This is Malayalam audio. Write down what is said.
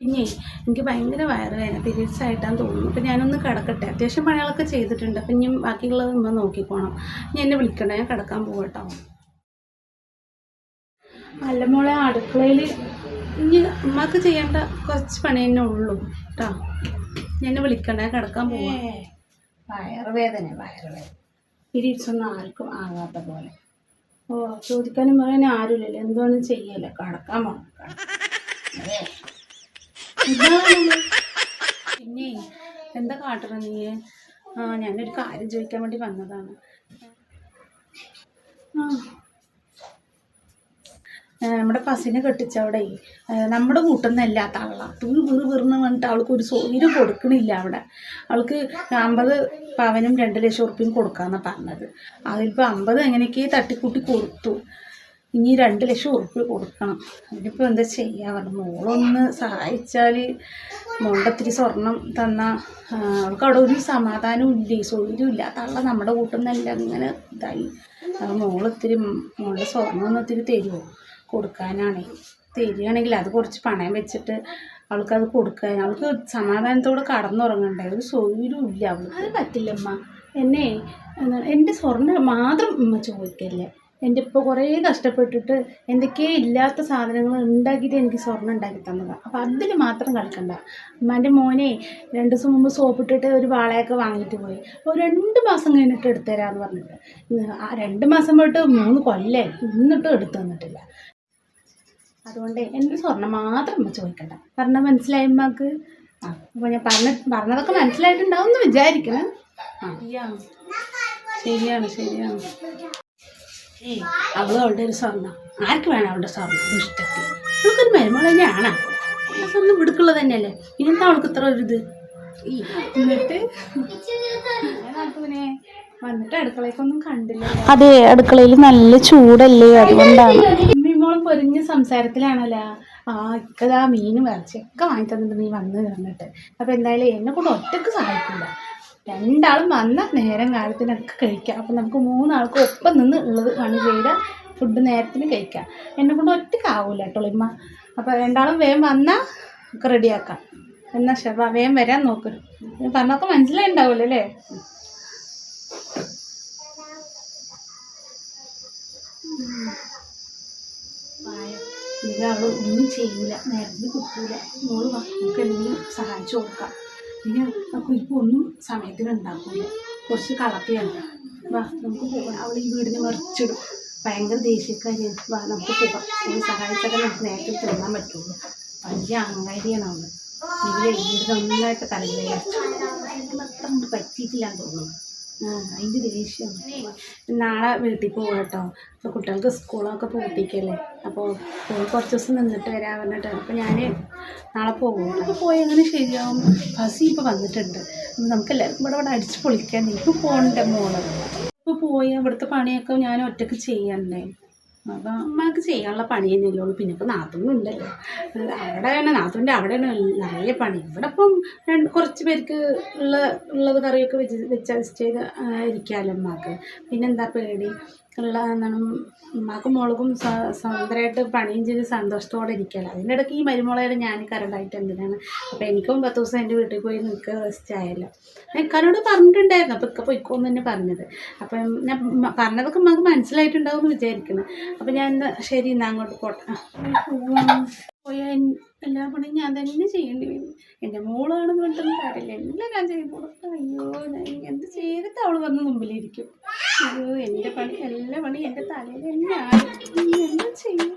പിന്നെ എനിക്ക് ഭയങ്കര വയറുവേദന പീരീഡ്സ് ആയിട്ടാന്ന് തോന്നുന്നു. അപ്പം ഞാനൊന്ന് കിടക്കട്ടെ. അത്യാവശ്യം പണികളൊക്കെ ചെയ്തിട്ടുണ്ട്. അപ്പം ഇനി ബാക്കിയുള്ളത് ഒന്ന് നോക്കിക്കോണം ഞാൻ എന്നെ വിളിക്കണ്ട. ഞാൻ കിടക്കാൻ പോകട്ടോ അല്ല മോളെ അടുക്കളയിൽ ഇനി അമ്മയ്ക്ക് ചെയ്യേണ്ട കുറച്ച് പണി തന്നെ ഉള്ളൂ കേട്ടോ. ഞാൻ എന്നെ വിളിക്കണ്ട. ഞാൻ കിടക്കാൻ പോവാം. വയറുവേദന വയറുവേദന. പീരീഡ്സ് ഒന്നും ആർക്കും ആകാത്ത പോലെ. ഓ ചോദിക്കാനും പറയാൻ ആരുമില്ലല്ലോ. എന്തുവാണ് ചെയ്യല്ലോ കിടക്കാൻ ഇതാണ് പിന്നെ എന്താ കാട്ടണം നീ? ആ ഞാനൊരു കാര്യം ചോദിക്കാൻ വേണ്ടി വന്നതാണ്. നമ്മുടെ പസിനെ കെട്ടിച്ചവിടെ നമ്മുടെ കൂട്ടുന്നല്ല ആളാ. തുണി വീറ് വീറിന് പറഞ്ഞിട്ട് അവൾക്ക് ഒരു സൗകര്യം കൊടുക്കണില്ല അവിടെ. അവൾക്ക് അമ്പത് പവനും രണ്ട് ലക്ഷം ഉറുപ്പിയും കൊടുക്കാന്നാണ് പറഞ്ഞത്. അതിലിപ്പോൾ അമ്പത് എങ്ങനെയൊക്കെ തട്ടിക്കൂട്ടി കൊടുത്തു. ഇനി രണ്ട് ലക്ഷം ഉറുപ്പ് കൊടുക്കണം. അതിനിപ്പോൾ എന്താ ചെയ്യാ? പറഞ്ഞു മോളൊന്ന് സഹായിച്ചാൽ മോളുടെ ഇത്തിരി സ്വർണം തന്നാൽ അവൾക്ക് അവിടെ ഒരു സമാധാനവും ഇല്ലേ? സൗകര്യവും ഇല്ല തള്ള നമ്മുടെ കൂട്ടുന്നല്ല അങ്ങനെ ഇതായി. അത് മോൾ ഇത്തിരി മോളുടെ സ്വർണം ഒന്ന് ഇത്തിരി തരുമോ കൊടുക്കാനാണേ. തരികയാണെങ്കിൽ അത് കുറച്ച് പണയം വെച്ചിട്ട് അവൾക്കത് കൊടുക്കാൻ അവൾക്ക് സമാധാനത്തോടെ കടന്നുറങ്ങണ്ടേ? ഒരു സൗകര്യവും ഇല്ല അവൾക്ക്. അത് പറ്റില്ലമ്മ. എന്നെ എന്റെ സ്വർണം മാത്രം ഉമ്മ ചോദിക്കല്ലേ? എന്റെ ഇപ്പോൾ കുറേ കഷ്ടപ്പെട്ടിട്ട് എന്തൊക്കെയോ ഇല്ലാത്ത സാധനങ്ങൾ ഉണ്ടാക്കിയിട്ട് എനിക്ക് സ്വർണം ഉണ്ടാക്കി തന്നതാണ് അപ്പോൾ അതിൽ മാത്രം കളിക്കണ്ട. അമ്മാന്റെ മോനെ രണ്ട് ദിവസം മുമ്പ് സോപ്പിട്ടിട്ട് ഒരു വാളയൊക്കെ വാങ്ങിയിട്ട് പോയി. അപ്പോൾ രണ്ട് മാസം കഴിഞ്ഞിട്ട് എടുത്തു തരാമെന്ന് പറഞ്ഞിട്ട്. ആ രണ്ട് മാസം പോയിട്ട് മൂന്ന് കൊല്ലേ ഇന്നിട്ടും എടുത്തു തന്നിട്ടില്ല. അതുകൊണ്ട് എന്റെ സ്വർണം മാത്രം ചോദിക്കണ്ട. പറഞ്ഞാൽ മനസ്സിലായി അമ്മയ്ക്ക് ആ അപ്പോൾ ഞാൻ പറഞ്ഞ പറഞ്ഞതൊക്കെ മനസ്സിലായിട്ടുണ്ടാവും എന്ന് വിചാരിക്കണം. ആ. ശരിയാണ് ശരിയാണ്. അവൾ അവളുടെ ഒരു സ്വർണം. ആർക്ക് വേണം അവളുടെ സ്വർണം? ഇഷ്ടത്തിൽ അവൾക്കൊരു മരുമകൾ തന്നെയാണ്. സ്വർണം ഇടുക്കുള്ളത് തന്നെയല്ലേ? പിന്നെന്താ അവൾക്ക് ഇത്ര ഒരു ഇത്? എന്നിട്ട്? വന്നിട്ട് അടുക്കളയ്ക്കൊന്നും കണ്ടില്ല. അതെ അടുക്കളയിൽ നല്ല ചൂടല്ലേ അതുകൊണ്ടാണ്. ഉമ്മിമോളും പൊരിഞ്ഞ സംസാരത്തിലാണല്ലോ. ആ ഇക്കതാ മീനും വരച്ചൊക്കെ വാങ്ങി തന്നിട്ട് നീ വന്ന് തന്നിട്ട്. അപ്പം എന്തായാലും എന്നെ കൊണ്ട് ഒറ്റയ്ക്ക് സഹായിക്കില്ല രണ്ടാളും വന്ന നേരം കാലത്തിനൊക്കെ കഴിക്കാം. അപ്പം നമുക്ക് മൂന്നാൾക്കും ഒപ്പം നിന്ന് ഉള്ളത് പണി ചെയ്ത ഫുഡ് നേരത്തിന് കഴിക്കാം. എന്നെ കൊണ്ട് ഒറ്റക്കാവൂല കേട്ടോ ഇമ്മ അപ്പം രണ്ടാളും വേഗം വന്നാൽ ഒക്കെ റെഡിയാക്കാം എന്നാ ശ്രദ്ധ വേഗം വരാൻ നോക്ക്. പറഞ്ഞൊക്കെ മനസ്സിലായിണ്ടാവുമല്ലോ അല്ലേ? അല്ലെങ്കിൽ അവൾ ഒന്നും ചെയ്യില്ല നേരത്തിന് കുത്തൂല. മോൾ നമുക്ക് എന്തെങ്കിലും സഹായിച്ചു കൊടുക്കാം. പിന്നെ ഒന്നും സമയത്തിന് ഉണ്ടാക്കില്ല കുറച്ച് കളപ്പിയാണ് വാ നമുക്ക് പോകാം അവൾ ഈ വീടിന് മറിച്ചിടും. ഭയങ്കര ദേഷ്യക്കാരിയാണ്. വാ നമുക്ക് പോകാം അവൾ സഹായിച്ചൊക്കെ നമുക്ക് നേരത്തെ തിന്നാൻ പറ്റുള്ളൂ. വലിയ അഹങ്കാരിയാണ് അവൾ ഇവിടെ വീട് നന്നായിട്ട് കൊണ്ട് പറ്റിയിട്ടില്ലാന്ന് തോന്നുന്നു. അതിന്റെ ദേഷ്യം. നാളെ വീട്ടിൽ പോകാം കേട്ടോ. അപ്പോൾ കുട്ടികൾക്ക് സ്കൂളൊക്കെ പൂട്ടിക്കല്ലേ. അപ്പോൾ കുറച്ച് ദിവസം നിന്നിട്ട് വരാൻ പറഞ്ഞിട്ട് അപ്പോൾ ഞാൻ നാളെ പോകും അപ്പോൾ പോയി അങ്ങനെ ശരിയാവും. ഫസി ഇപ്പോൾ വന്നിട്ടുണ്ട്. നമുക്ക് എല്ലാവർക്കും ഇവിടെ ഇവിടെ അടിച്ച് പൊളിക്കാൻ ഇപ്പോൾ പോകണ്ടേ മോൾ? ഇപ്പോൾ പോയി ഇവിടുത്തെ പണിയൊക്കെ ഞാൻ ഒറ്റയ്ക്ക് ചെയ്യണ്ടേ അപ്പം അമ്മയ്ക്ക് ചെയ്യാനുള്ള പണി തന്നെയല്ലേ ഉള്ളൂ. പിന്നെ ഇപ്പം നാത്തൊന്നും അവിടെ അവിടെയാണ് നാത്തൂന്റെ അവിടെയാണ് നിറയെ പണി. ഇവിടെ ഇപ്പം കുറച്ച് പേർക്ക് ഉള്ള ഉള്ളത് കറിയൊക്കെ വെച്ച് വെച്ച് അഡ്ജസ്റ്റ് ചെയ്ത് ഇരിക്കാമല്ലോ അമ്മയ്ക്ക് പിന്നെന്താ പേടി? ഉള്ള എന്താണ് ഉമ്മാക്കും മോൾക്കും സ്വ- സ്വതന്ത്രമായിട്ട് പണിയും ചെയ്ത് സന്തോഷത്തോടെ ഇരിക്കുകയല്ല അതിന്റെ ഇടയ്ക്ക് ഈ മരുമോളായിട്ട് ഞാൻ കരണ്ടായിട്ട് എന്തിനാണ്? അപ്പോൾ എനിക്കും പത്ത് ദിവസം എന്റെ വീട്ടിൽ പോയി നിൽക്കുക റെസ്റ്റ് ആയല്ലോ. ഇക്കാനോട് പറഞ്ഞിട്ടുണ്ടായിരുന്നു. അപ്പോൾ ഇക്ക പൊയ്ക്കോന്ന് തന്നെ പറഞ്ഞത്. അപ്പം ഞാൻ പറഞ്ഞതൊക്കെ നമുക്ക് മനസ്സിലായിട്ടുണ്ടാവും എന്ന് വിചാരിക്കുന്നു. അപ്പം ഞാൻ ശരി എന്നാ അങ്ങോട്ട് പോട്ടെ. എല്ലാ പണിയും ഞാൻ തന്നെ ചെയ്യേണ്ടി വരും. എന്റെ മോളാണെന്ന് പറഞ്ഞിട്ടൊന്നും കാര്യമില്ല. എല്ലാം ഞാൻ ചെയ്ത് അയ്യോ ഞാൻ വന്ന് മുമ്പിലിരിക്കും. അയ്യോ എന്റെ പണി എല്ലാ പണി എന്റെ തലയിൽ തന്നെ എന്താ ചെയ്യും?